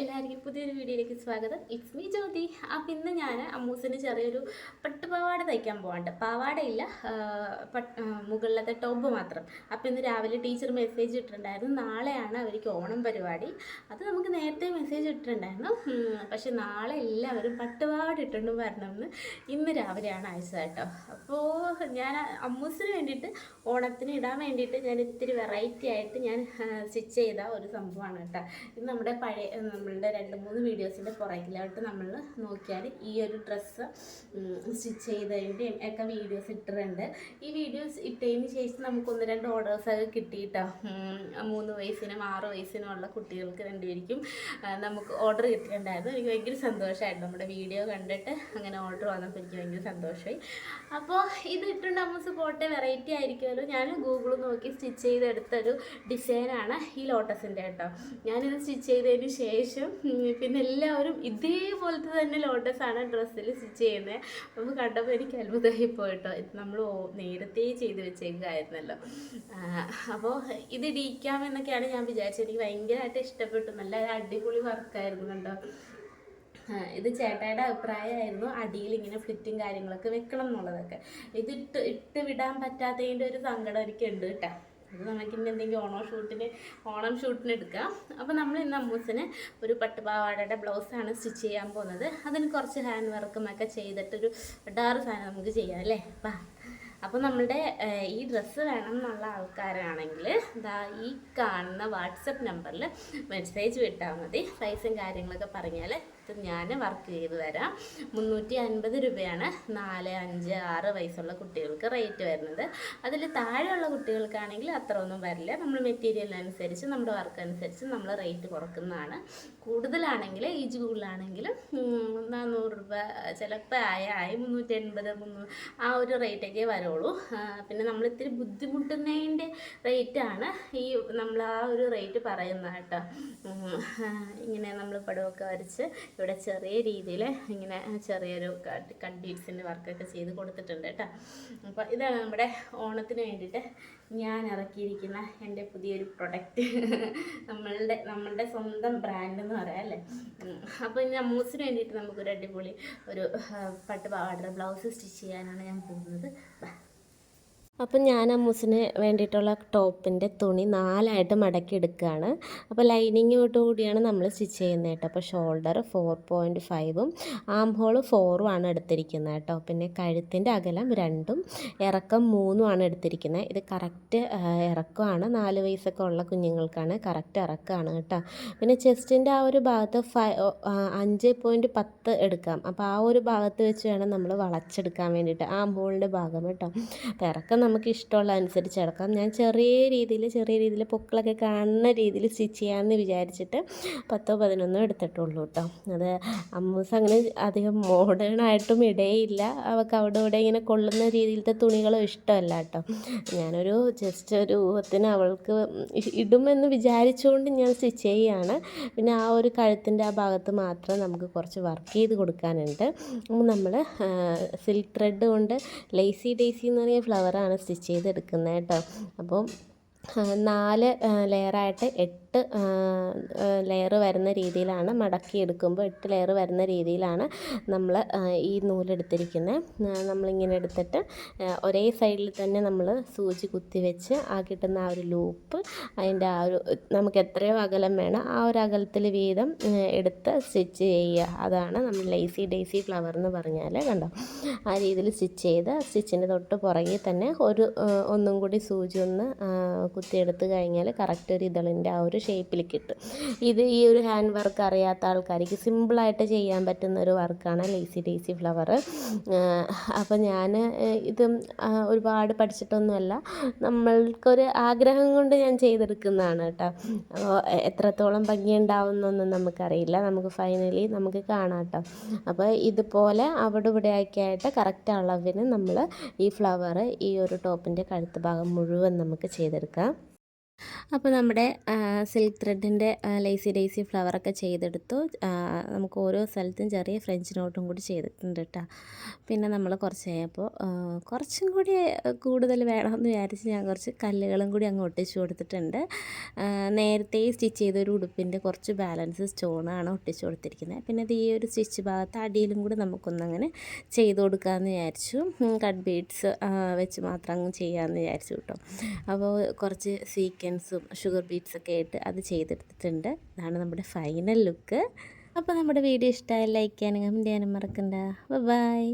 എല്ലാവർക്കും പുതിയൊരു വീഡിയോയിലേക്ക് സ്വാഗതം. It's me Jyothi. അപ്പം ഇന്ന് ഞാൻ അമ്മൂസിന് ചെറിയൊരു പട്ടുപാവാട തയ്ക്കാൻ പോകാണ്ട് പാവാടയില്ല മുകളിലത്തെ ടോപ്പ് മാത്രം. അപ്പം ഇന്ന് രാവിലെ ടീച്ചർ മെസ്സേജ് ഇട്ടിട്ടുണ്ടായിരുന്നു. നാളെയാണ് അവർക്ക് ഓണം പരിപാടി. അത് നമുക്ക് നേരത്തെ മെസ്സേജ് ഇട്ടിട്ടുണ്ടായിരുന്നു. പക്ഷെ നാളെ എല്ലാവരും പട്ടുപാവാട ഇട്ടുകൊണ്ട് വരണമെന്ന് ഇന്ന് രാവിലെയാണ് അയച്ചത് കേട്ടോ. അപ്പോൾ ഞാൻ അമ്മൂസിന് വേണ്ടിയിട്ട് ഓണത്തിന് ഇടാൻ വേണ്ടിയിട്ട് ഞാൻ ഇത്തിരി വെറൈറ്റി ആയിട്ട് ഞാൻ സ്റ്റിച്ച് ചെയ്ത ഒരു സംഭവമാണ് കേട്ടോ. ഇത് നമ്മുടെ പഴയ നമ്മളുടെ രണ്ട് മൂന്ന് വീഡിയോസിന്റെ പുറകിലോട്ട് നമ്മൾ നോക്കിയാൽ ഈ ഒരു ഡ്രസ്സ് സ്റ്റിച്ച് ചെയ്തതിന്റെയും ഒക്കെ വീഡിയോസ് ഇട്ടിട്ടുണ്ട്. ഈ വീഡിയോസ് ഇട്ടതിന് ശേഷം നമുക്ക് ഒന്ന് രണ്ട് ഓർഡേഴ്സൊക്കെ കിട്ടിയിട്ടോ? മൂന്ന് വയസ്സിനും ആറ് വയസ്സിനും ഉള്ള കുട്ടികൾക്ക് രണ്ടുപേർക്കും നമുക്ക് ഓർഡർ കിട്ടിയിട്ടുണ്ടായിരുന്നു. എനിക്ക് ഭയങ്കര സന്തോഷമായിരുന്നു. നമ്മുടെ വീഡിയോ കണ്ടിട്ട് അങ്ങനെ ഓർഡർ വന്നപ്പോൾ എനിക്ക് ഭയങ്കര സന്തോഷമായി. അപ്പോൾ ഇത് ഇട്ടുണ്ട് അമ്മസ് പോട്ടെ വെറൈറ്റി ആയിരിക്കുമല്ലോ. ഞാൻ ഗൂഗിൾ നോക്കി സ്റ്റിച്ച് ചെയ്തെടുത്തൊരു ഡിസൈനാണ് ഈ ലോട്ടസിന്റെ കേട്ടോ. ഞാനിത് സ്റ്റിച്ച് ചെയ്തതിന് ശേഷം ഉം, പിന്നെ എല്ലാവരും ഇതേപോലത്തെ തന്നെ ലോട്ടസാണ് ഡ്രസ്സിൽ സ്റ്റിച്ച് ചെയ്യുന്നത് അപ്പോൾ കണ്ടപ്പോൾ എനിക്ക് അത്ഭുതമായി പോയിട്ടോ. ഇത് നമ്മൾ നേരത്തെ ചെയ്ത് വെച്ചേക്കായിരുന്നല്ലോ അപ്പോൾ ഇത് ഇടിക്കാമെന്നൊക്കെയാണ് ഞാൻ വിചാരിച്ചത്. എനിക്ക് ഭയങ്കരമായിട്ട് ഇഷ്ടപ്പെട്ടു. നല്ല അടിപൊളി വർക്കായിരുന്നു കണ്ടോ ഇത് ചേട്ടായുടെ അഭിപ്രായമായിരുന്നു അടിയിൽ ഇങ്ങനെ ഫ്ലിറ്റും കാര്യങ്ങളൊക്കെ വെക്കണം എന്നുള്ളതൊക്കെ. ഇത് ഇട്ട് ഇട്ട് വിടാൻ പറ്റാത്തതിന്റെ ഒരു സങ്കടം എനിക്കുണ്ട് കേട്ടോ. അത് നമുക്ക് ഇനി എന്തെങ്കിലും ഓണം ഷൂട്ടിന് ഓണം ഷൂട്ടിന് എടുക്കാം. അപ്പോൾ നമ്മൾ ഇന്ന് അമ്മൂസിന് ഒരു പട്ടുപാവാടയുടെ ബ്ലൗസാണ് സ്റ്റിച്ച് ചെയ്യാൻ പോകുന്നത്. അതിന് കുറച്ച് ഹാൻഡ് വർക്കും ഒക്കെ ചെയ്തിട്ടൊരു ഡാറ് സാധനം നമുക്ക് ചെയ്യാം അല്ലേ? അപ്പം അപ്പോൾ നമ്മളുടെ ഈ ഡ്രസ്സ് വേണം എന്നുള്ള ആൾക്കാരാണെങ്കിൽ ഇതാ ഈ കാണുന്ന വാട്സപ്പ് നമ്പറിൽ മെസ്സേജ് വിട്ടാൽ മതി. പ്രൈസും കാര്യങ്ങളൊക്കെ പറഞ്ഞാൽ ഇത് ഞാൻ വർക്ക് ചെയ്ത് തരാം. മുന്നൂറ്റി അൻപത് രൂപയാണ് നാല് അഞ്ച് ആറ് വയസ്സുള്ള കുട്ടികൾക്ക് റേറ്റ് വരുന്നത്. അതിൽ താഴെയുള്ള കുട്ടികൾക്കാണെങ്കിൽ അത്ര ഒന്നും വരില്ല. നമ്മൾ മെറ്റീരിയൽ അനുസരിച്ച് നമ്മുടെ വർക്ക് അനുസരിച്ച് നമ്മൾ റേറ്റ് കുറക്കുന്നതാണ്. കൂടുതലാണെങ്കിൽ ഏജ് കൂടുതലാണെങ്കിലും നാനൂറ് രൂപ ചിലപ്പോൾ ആയ ആയി മുന്നൂറ്റി എൺപത് മുന്നൂറ് ആ ഒരു റേറ്റൊക്കെ വരുള്ളൂ. പിന്നെ നമ്മൾ ഇത്തിരി ബുദ്ധിമുട്ടുന്നതിന്റെ റേറ്റാണ് ഈ നമ്മൾ ആ ഒരു റേറ്റ് പറയുന്നത് കേട്ടോ. ഇങ്ങനെ നമ്മൾ പടമൊക്കെ വരച്ച് ഇവിടെ ചെറിയ രീതിയിൽ ഇങ്ങനെ ചെറിയൊരു കണ്ടീറ്റ്സിന്റെ വർക്കൊക്കെ ചെയ്ത് കൊടുത്തിട്ടുണ്ട് കേട്ടോ. അപ്പോൾ ഇതാണ് നമ്മുടെ ഓണത്തിന് വേണ്ടിയിട്ട് ഞാൻ ഇറക്കിയിരിക്കുന്ന എന്റെ പുതിയൊരു പ്രൊഡക്റ്റ്. നമ്മളുടെ നമ്മളുടെ സ്വന്തം ബ്രാൻഡ് എന്ന് പറയാം അല്ലേ? അപ്പോൾ ഇനി അമ്മൂസിന് വേണ്ടിയിട്ട് നമുക്കൊരു അടിപൊളി ഒരു പട്ട് പട്ടുപാവാട ബ്ലൗസ് സ്റ്റിച്ച് ചെയ്യാനാണ് ഞാൻ പോകുന്നത്. അപ്പം ഞാൻ അമ്മൂസിന് വേണ്ടിയിട്ടുള്ള ടോപ്പിന്റെ തുണി നാലായിട്ട് മടക്കി എടുക്കുകയാണ്. അപ്പോൾ ലൈനിങ്ങോട്ട് കൂടിയാണ് നമ്മൾ സ്റ്റിച്ച് ചെയ്യുന്നത് കേട്ടോ. അപ്പോൾ ഷോൾഡർ ഫോർ പോയിന്റ് ഫൈവും ആം ഹോൾ ഫോറും ആണ് എടുത്തിരിക്കുന്നത് കേട്ടോ. പിന്നെ കഴുത്തിന്റെ അകലം രണ്ടും ഇറക്കം മൂന്നും ആണ് എടുത്തിരിക്കുന്നത്. ഇത് കറക്റ്റ് ഇറക്കമാണ്. നാല് വയസ്സൊക്കെ ഉള്ള കുഞ്ഞുങ്ങൾക്കാണ് കറക്റ്റ് ഇറക്കമാണ് കേട്ടോ. പിന്നെ ചെസ്റ്റിന്റെ ആ ഒരു ഭാഗത്ത് ഫൈ അഞ്ച് പോയിന്റ് പത്ത് എടുക്കാം. അപ്പോൾ ആ ഒരു ഭാഗത്ത് വെച്ച് വേണം നമ്മൾ വളച്ചെടുക്കാൻ വേണ്ടിയിട്ട്. ആം ഹോളിന്റെ ഭാഗം കേട്ടോ. അപ്പോൾ ഇറക്കം നമുക്ക് ഇഷ്ടമുള്ള അനുസരിച്ച് അടക്കാം ഞാൻ ചെറിയ രീതിയിൽ ചെറിയ രീതിയിൽ പൊക്കിളൊക്കെ കാണുന്ന രീതിയിൽ സ്റ്റിച്ച് ചെയ്യാമെന്ന് വിചാരിച്ചിട്ട് പത്തോ പതിനൊന്നോ എടുത്തിട്ടുള്ളൂ കേട്ടോ അത് അമ്മൂസ് അങ്ങനെ അധികം മോഡേൺ ആയിട്ടും ഇടേയില്ല. അവൾക്ക് അവിടെ ഇവിടെ ഇങ്ങനെ കൊള്ളുന്ന രീതിയിലത്തെ തുണികളും ഇഷ്ടമല്ല കേട്ടോ ഞാനൊരു ജസ്റ്റ് ഒരു ഊഹത്തിന് അവൾക്ക് ഇടുമെന്ന് വിചാരിച്ചുകൊണ്ട് ഞാൻ സ്റ്റിച്ച് ചെയ്യുകയാണ് പിന്നെ ആ ഒരു കഴുത്തിന്റെ ആ ഭാഗത്ത് മാത്രം നമുക്ക് കുറച്ച് വർക്ക് ചെയ്ത് കൊടുക്കാനുണ്ട്. നമ്മൾ സിൽക്ക് ത്രെഡ് കൊണ്ട് ലേസി ഡേസി എന്ന് പറയുന്ന ഫ്ലവറാണ് സ്റ്റിച്ച് ചെയ്തെടുക്കുന്നത് കേട്ടോ അപ്പോൾ ആ, നാല് ലെയറായിട്ട് എട്ട് ലെയർ വരുന്ന രീതിയിലാണ് മടക്കി എടുക്കുമ്പോൾ എട്ട് ലെയർ വരുന്ന രീതിയിലാണ് നമ്മൾ ഈ നൂലെടുത്തിരിക്കുന്നത് നമ്മളിങ്ങനെ എടുത്തിട്ട് ഒരേ സൈഡിൽ തന്നെ നമ്മൾ സൂചി കുത്തി വെച്ച് ആ കിട്ടുന്ന ആ ഒരു ലൂപ്പ് അതിന്റെ ആ ഒരു നമുക്ക് എത്രയോ അകലം വേണം. ആ ഒരു അകലത്തിൽ വീതം എടുത്ത് സ്റ്റിച്ച് ചെയ്യുക. അതാണ് നമ്മൾ ലേസി ഡേസി ഫ്ലവർ എന്ന് പറഞ്ഞാൽ കണ്ടോ? ആ രീതിയിൽ സ്റ്റിച്ച് ചെയ്ത് സ്റ്റിച്ചിന്റെ തൊട്ട് പുറകിൽ തന്നെ ഒരു ഒന്നും കൂടി സൂചി ഒന്ന് കുത്തിയെടുത്ത് കഴിഞ്ഞാൽ കറക്റ്റ് ഒരു ഇതളിന്റെ ആ ഒരു ഷേപ്പിൽ കിട്ടും. ഇത് ഈ ഒരു ഹാൻഡ് വർക്ക് അറിയാത്ത ആൾക്കാർക്ക് സിമ്പിളായിട്ട് ചെയ്യാൻ പറ്റുന്ന ഒരു വർക്കാണ് ലേസി ഡേസി ഫ്ലവർ. അപ്പോൾ ഞാൻ ഇത് ഒരുപാട് പഠിച്ചിട്ടൊന്നുമല്ല. നമ്മൾക്കൊരു ആഗ്രഹം കൊണ്ട് ഞാൻ ചെയ്തെടുക്കുന്നതാണ് കേട്ടോ. അപ്പോൾ എത്രത്തോളം ഭംഗിയുണ്ടാവുന്നൊന്നും നമുക്കറിയില്ല. നമുക്ക് ഫൈനലി നമുക്ക് കാണാം കേട്ടോ. അപ്പോൾ ഇതുപോലെ അവിടെ ഇവിടെ ഒക്കെ ആയിട്ട് കറക്റ്റ് അളവിന് നമ്മൾ ഈ ഫ്ലവർ ഈ ഒരു ടോപ്പിന്റെ കഴുത്ത് ഭാഗം മുഴുവൻ നമുക്ക് ചെയ്തെടുക്കാം. അപ്പോൾ നമ്മുടെ സിൽക്ക് ത്രെഡിന്റെ ലേസി ഡേസി ഫ്ലവറൊക്കെ ചെയ്തെടുത്തു. നമുക്ക് ഓരോ സ്ഥലത്തും ചെറിയ ഫ്രഞ്ച് നോട്ടും കൂടി ചെയ്തിട്ടുണ്ട് കേട്ടോ പിന്നെ നമ്മൾ കുറച്ച് കഴിഞ്ഞപ്പോൾ കുറച്ചും കൂടി കൂടുതൽ വേണമെന്ന് വിചാരിച്ച് ഞാൻ കുറച്ച് കല്ലുകളും കൂടി അങ്ങ് ഒട്ടിച്ചു കൊടുത്തിട്ടുണ്ട്. നേരത്തെ സ്റ്റിച്ച് ചെയ്തൊരു ഉടുപ്പിന്റെ കുറച്ച് ബാലൻസ് സ്റ്റോണാണ് ഒട്ടിച്ചു കൊടുത്തിരിക്കുന്നത്. പിന്നെ ഇത് ഈ ഒരു സ്റ്റിച്ച് ഭാഗത്ത് അടിയിലും കൂടി നമുക്കൊന്നങ്ങനെ ചെയ്ത് കൊടുക്കാമെന്ന് വിചാരിച്ചു. കട്ട് ബീഡ്സ് വെച്ച് മാത്രം അങ്ങ് ചെയ്യാമെന്ന് വിചാരിച്ചു കേട്ടോ അപ്പോൾ കുറച്ച് സീക്വൻസും ഷുഗർ ബീഡ്സൊക്കെ ആയിട്ട് അത് ചെയ്തെടുത്തിട്ടുണ്ട്. അതാണ് നമ്മുടെ ഫൈനൽ ലുക്ക് അപ്പോൾ നമ്മുടെ വീഡിയോ ഇഷ്ടമായി ലൈക്ക് ചെയ്യാനും കമന്റ് ചെയ്യാനും മറക്കണ്ട. ബൈ